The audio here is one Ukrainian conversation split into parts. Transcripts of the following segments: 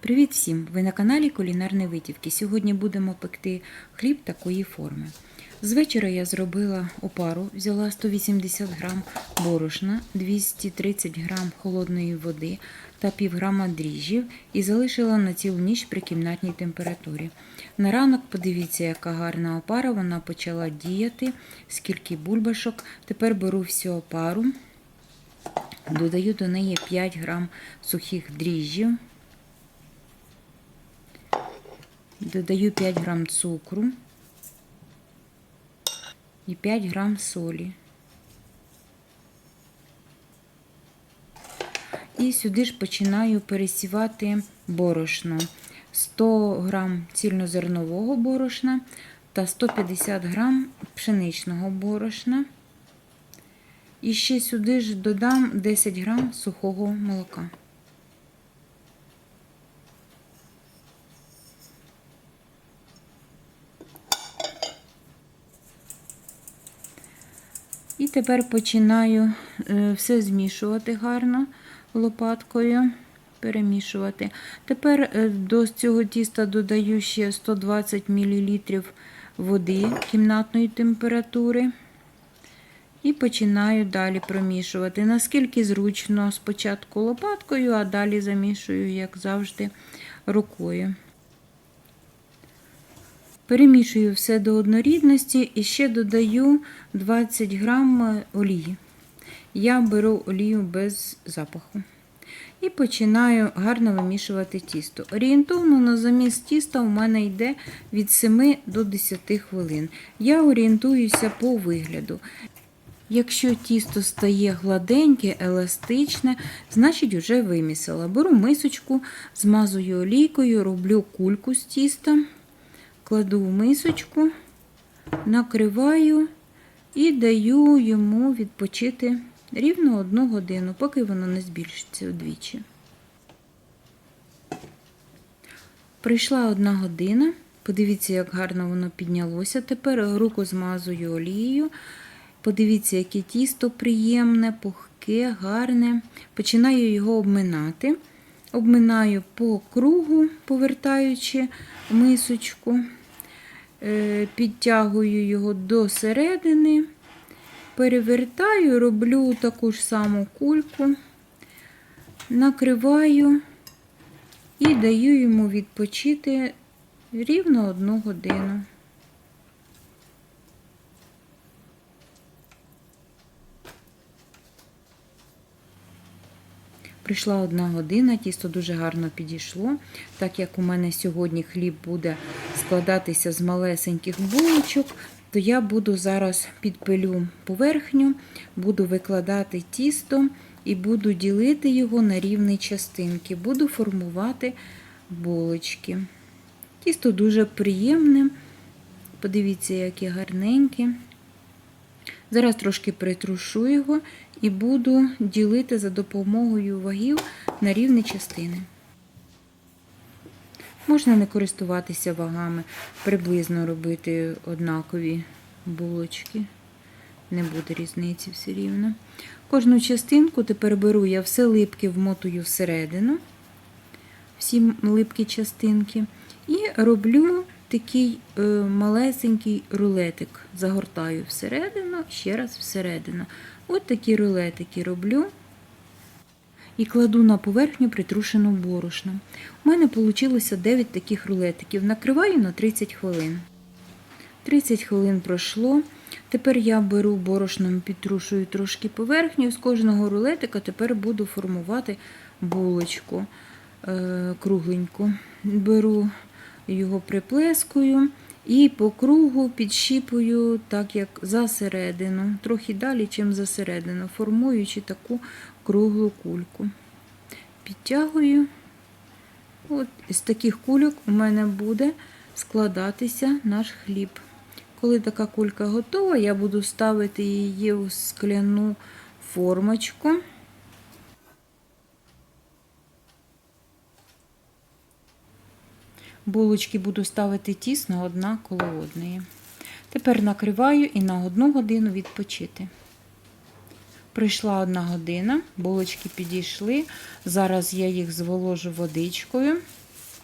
Привіт всім! Ви на каналі Кулінарні Витівки. Сьогодні будемо пекти хліб такої форми. З вечора я зробила опару, взяла 180 грам борошна, 230 грам холодної води та пів грама дріжджів і залишила на цілу ніч при кімнатній температурі. На ранок подивіться, яка гарна опара, вона почала діяти, скільки бульбашок. Тепер беру всю опару, додаю до неї 5 грам сухих дріжджів. Додаю 5 грам цукру і 5 грам солі. І сюди ж починаю пересівати борошно. 100 грам цільнозернового борошна та 150 грам пшеничного борошна. І ще сюди ж додам 10 грам сухого молока. І тепер починаю е, все змішувати гарно лопаткою, перемішувати. Тепер е, до цього тіста додаю ще 120 мл води кімнатної температури. І починаю далі промішувати. Наскільки зручно, спочатку лопаткою, а далі замішую, як завжди, рукою. Перемішую все до однорідності і ще додаю 20 грам олії. Я беру олію без запаху. І починаю гарно вимішувати тісто. Орієнтовно на заміс тіста у мене йде від 7 до 10 хвилин. Я орієнтуюся по вигляду. Якщо тісто стає гладеньке, еластичне, значить вже вимісила. Беру мисочку, змазую олійкою, роблю кульку з тіста кладу в мисочку, накриваю і даю йому відпочити рівно одну годину, поки воно не збільшиться вдвічі. Прийшла одна година. Подивіться, як гарно воно піднялося. Тепер руку змазую олією. Подивіться, яке тісто приємне, пухке, гарне. Починаю його обминати. Обминаю по кругу, повертаючи мисочку, підтягую його до середини, перевертаю, роблю таку ж саму кульку, накриваю і даю йому відпочити рівно одну годину. Прийшла одна година, тісто дуже гарно підійшло. Так як у мене сьогодні хліб буде складатися з малесеньких булочок, то я буду зараз підпилю поверхню, буду викладати тісто і буду ділити його на рівні частинки, буду формувати булочки. Тісто дуже приємне. Подивіться, яке гарненьке. Зараз трошки притрушу його і буду ділити за допомогою вагів на рівні частини. Можна не користуватися вагами, приблизно робити однакові булочки. Не буде різниці все рівно. Кожну частинку тепер беру я все липки вмотую всередину, всі липкі частинки, і роблю такий е, малесенький рулетик. Загортаю всередину, ще раз всередину. От такі рулетики роблю і кладу на поверхню притрушену борошном. У мене вийшло 9 таких рулетиків. Накриваю на 30 хвилин. 30 хвилин пройшло. Тепер я беру борошном, підтрушую трошки поверхню. З кожного рулетика тепер буду формувати булочку е, кругленьку. Беру його приплескую і по кругу підщіпую, так як засередину, трохи далі, чим засередину, формуючи таку круглу кульку. Підтягую. От З таких кульок у мене буде складатися наш хліб. Коли така кулька готова, я буду ставити її у скляну формочку. Булочки буду ставити тісно одна коло одної. Тепер накриваю і на одну годину відпочити. Прийшла одна година, булочки підійшли. Зараз я їх зволожу водичкою.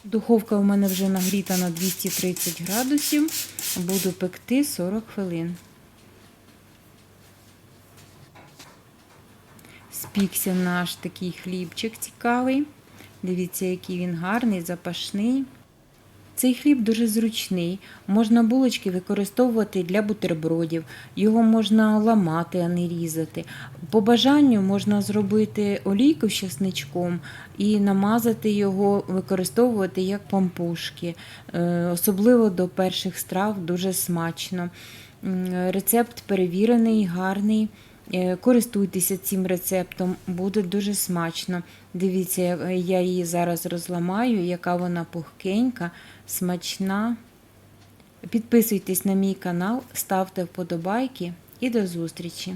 Духовка у мене вже нагріта на 230 градусів. Буду пекти 40 хвилин. Спікся наш такий хлібчик цікавий. Дивіться, який він гарний, запашний. Цей хліб дуже зручний. Можна булочки використовувати для бутербродів. Його можна ламати, а не різати. По бажанню можна зробити олійку з чесничком і намазати його, використовувати як пампушки. Е, Особливо до перших страв дуже смачно. Рецепт перевірений, гарний. Е, Користуйтеся цим рецептом, буде дуже смачно. Дивіться, я- я її зараз розламаю, яка вона пухкенька, смачна. Підписуйтесь на мій канал, ставте вподобайки і до зустрічі!